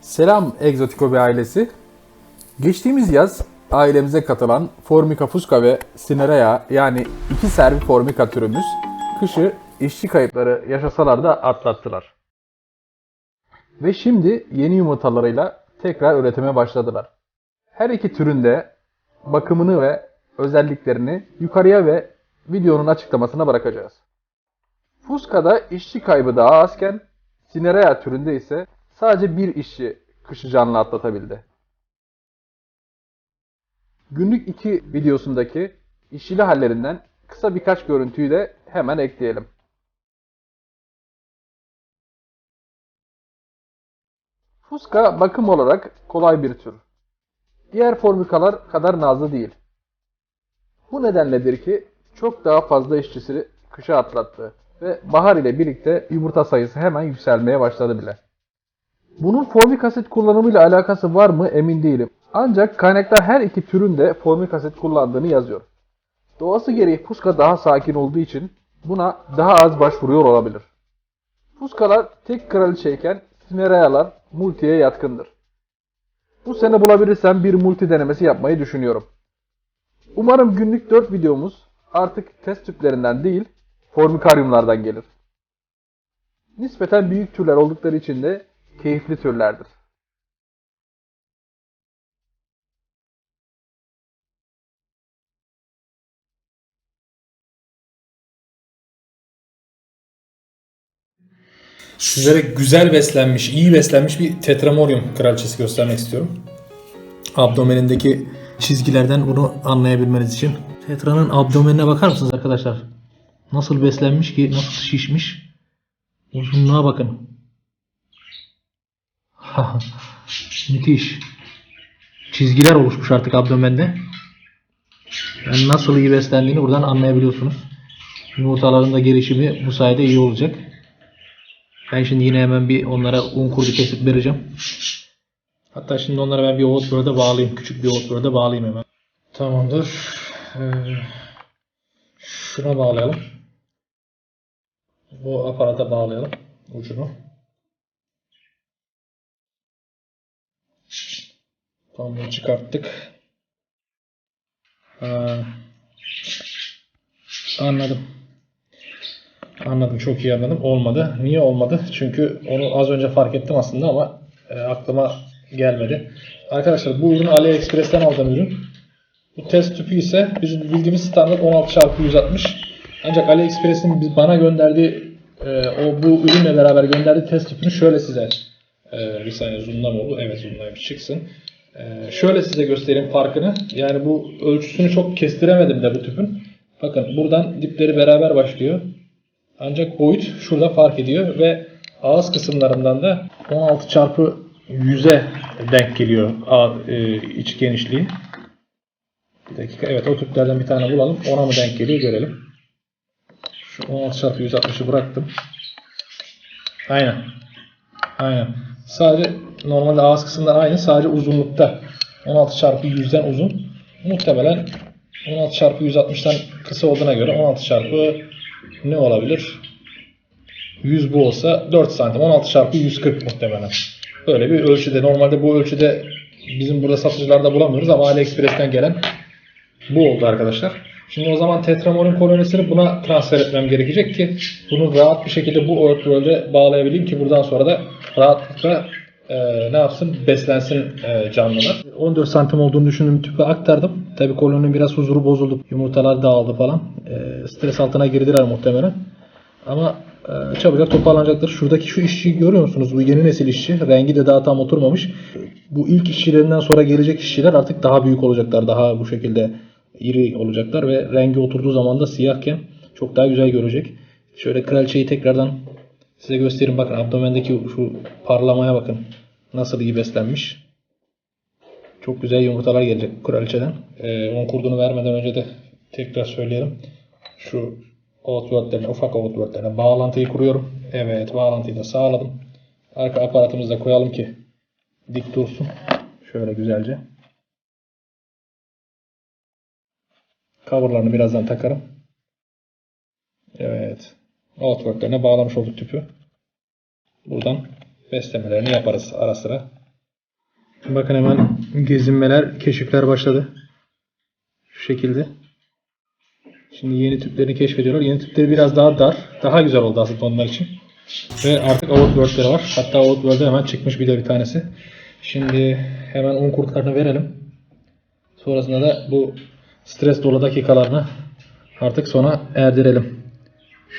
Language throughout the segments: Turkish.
Selam Egzotikobi ailesi. Geçtiğimiz yaz ailemize katılan Formica fusca ve Cinerea yani iki servi Formica türümüz kışı işçi kayıpları yaşasalar da atlattılar. Ve şimdi yeni yumurtalarıyla tekrar üretime başladılar. Her iki türün de bakımını ve özelliklerini yukarıya ve videonun açıklamasına bırakacağız. Fusca'da işçi kaybı daha azken Cinerea türünde ise sadece bir işçi kışı canlı atlatabildi. Günlük 2 videosundaki işçili hallerinden kısa birkaç görüntüyü de hemen ekleyelim. Fuska bakım olarak kolay bir tür. Diğer formikalar kadar nazlı değil. Bu nedenledir ki çok daha fazla işçisini kışa atlattı ve bahar ile birlikte yumurta sayısı hemen yükselmeye başladı bile. Bunun formik asit kullanımıyla alakası var mı emin değilim. Ancak kaynakta her iki türün de formik asit kullandığını yazıyor. Doğası gereği fuska daha sakin olduğu için buna daha az başvuruyor olabilir. Fuskalar tek kraliçeyken Cinerealar multiye yatkındır. Bu sene bulabilirsem bir multi denemesi yapmayı düşünüyorum. Umarım günlük 4 videomuz artık test tüplerinden değil, formikaryumlardan gelir. Nispeten büyük türler oldukları için de keyifli türlerdir. Sizlere güzel beslenmiş, iyi beslenmiş bir tetramorium kraliçesi göstermek istiyorum. Abdomenindeki çizgilerden bunu anlayabilmeniz için. Tetra'nın abdomenine bakar mısınız arkadaşlar? Nasıl beslenmiş ki, nasıl şişmiş. Uzunluğa bakın. Müthiş. Çizgiler oluşmuş artık abdomende. Yani nasıl iyi beslendiğini buradan anlayabiliyorsunuz. Yumurtaların da gelişimi bu sayede iyi olacak. Ben şimdi yine hemen bir onlara un kurdu kesip vereceğim. Hatta şimdi onlara ben bir oatbird'e bağlayayım. Küçük bir oatbird'e bağlayayım hemen. Tamamdır. Ee, şuna bağlayalım. Bu aparata bağlayalım ucunu. Tamam bunu çıkarttık. Ee, anladım. Anladım çok iyi anladım. Olmadı. Niye olmadı? Çünkü onu az önce fark ettim aslında ama e, aklıma gelmedi. Arkadaşlar bu ürün AliExpress'ten aldığım ürün. Bu test tüpü ise bizim bildiğimiz standart 16x160. Ancak AliExpress'in bana gönderdiği e, o bu ürünle beraber gönderdiği test tüpünü şöyle size e, bir saniye zoom'da mı oldu? Evet zoom'daymış çıksın. E, şöyle size göstereyim farkını. Yani bu ölçüsünü çok kestiremedim de bu tüpün. Bakın buradan dipleri beraber başlıyor. Ancak boyut şurada fark ediyor ve ağız kısımlarından da 16 çarpı 100'e denk geliyor e, iç genişliği. Bir dakika. Evet o tüplerden bir tane bulalım. Ona mı denk geliyor görelim. Şu 16 çarpı 160'ı bıraktım. Aynen. Aynen. Sadece normalde ağız kısımları aynı. Sadece uzunlukta. 16 çarpı 100'den uzun. Muhtemelen 16 çarpı 160'tan kısa olduğuna göre 16 çarpı ne olabilir? 100 bu olsa 4 santim. 16 çarpı 140 muhtemelen. Böyle bir ölçüde. Normalde bu ölçüde bizim burada satıcılarda bulamıyoruz ama AliExpress'ten gelen bu oldu arkadaşlar. Şimdi o zaman tetramorin kolonisini buna transfer etmem gerekecek ki bunu rahat bir şekilde bu örtüye bağlayabileyim ki buradan sonra da rahatlıkla e, ne yapsın beslensin e, canlılar. 14 santim olduğunu düşündüğüm tüpe aktardım. Tabi koloninin biraz huzuru bozuldu. Yumurtalar dağıldı falan. E, stres altına girdiler muhtemelen. Ama e, çabucak toparlanacaktır. Şuradaki şu işçiyi görüyor musunuz? Bu yeni nesil işçi. Rengi de daha tam oturmamış. Bu ilk işçilerinden sonra gelecek işçiler artık daha büyük olacaklar. Daha bu şekilde iri olacaklar ve rengi oturduğu zaman da siyahken çok daha güzel görecek. Şöyle kraliçeyi tekrardan size göstereyim. Bakın abdomendeki şu parlamaya bakın. Nasıl iyi beslenmiş. Çok güzel yumurtalar gelecek kraliçeden. Ee, on kurdunu vermeden önce de tekrar söyleyelim. Şu outwardlerine, ufak outwardlerine bağlantıyı kuruyorum. Evet bağlantıyı da sağladım. Arka aparatımızı da koyalım ki dik dursun. Şöyle güzelce. Coverlarını birazdan takarım. Evet. Outwork'lerine bağlamış olduk tüpü. Buradan beslemelerini yaparız ara sıra. Bakın hemen gezinmeler, keşifler başladı. Şu şekilde. Şimdi yeni tüplerini keşfediyorlar. Yeni tüpleri biraz daha dar. Daha güzel oldu aslında onlar için. Ve artık Outworld'leri var. Hatta Outworld'e hemen çıkmış bir de bir tanesi. Şimdi hemen 10 kurtlarını verelim. Sonrasında da bu stres dolu dakikalarını artık sona erdirelim.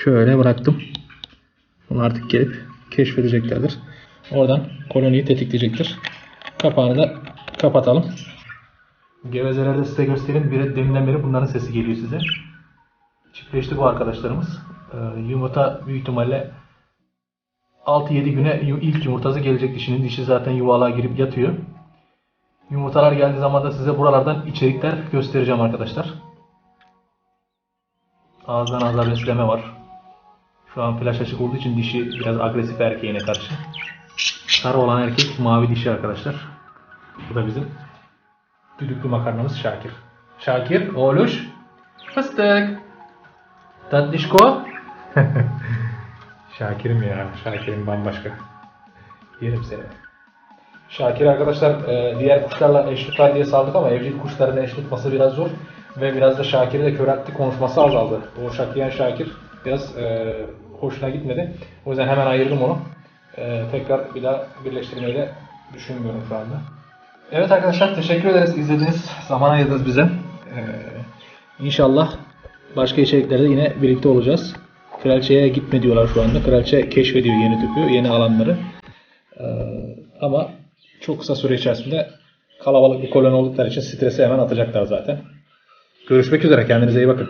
Şöyle bıraktım. Bunu artık gelip keşfedeceklerdir. Oradan koloniyi tetikleyecektir. Kapağını da kapatalım. Gevezelerde size göstereyim. Bir deminden beri bunların sesi geliyor size. Çiftleşti bu arkadaşlarımız. Ee, yumurta büyük ihtimalle 6-7 güne ilk yumurtası gelecek dişinin. Dişi zaten yuvalığa girip yatıyor. Yumurtalar geldiği zaman da size buralardan içerikler göstereceğim arkadaşlar. Ağızdan ağza besleme var. Şu an flash açık olduğu için dişi biraz agresif erkeğine karşı. Sarı olan erkek mavi dişi arkadaşlar. Bu da bizim düdüklü makarnamız Şakir. Şakir, oğluş, fıstık. Tatlışko. Şakir'im ya, Şakir'im bambaşka. Yerim seni. Şakir arkadaşlar e, diğer kuşlarla eş tutar diye saldık ama evcil kuşların eş tutması biraz zor. Ve biraz da Şakir'i de köreltti konuşması azaldı. O şakiyen Şakir biraz e, hoşuna gitmedi. O yüzden hemen ayırdım onu. E, tekrar bir daha birleştirmeyi de düşünmüyorum şu anda. Evet arkadaşlar teşekkür ederiz izlediğiniz zaman ayırdınız bize. Ee, inşallah başka içeriklerde yine birlikte olacağız. Kraliçeye gitme diyorlar şu anda. Kraliçe keşfediyor yeni tüpü, yeni alanları. Ee, ama çok kısa süre içerisinde kalabalık bir koloni oldukları için stresi hemen atacaklar zaten. Görüşmek üzere. Kendinize iyi bakın.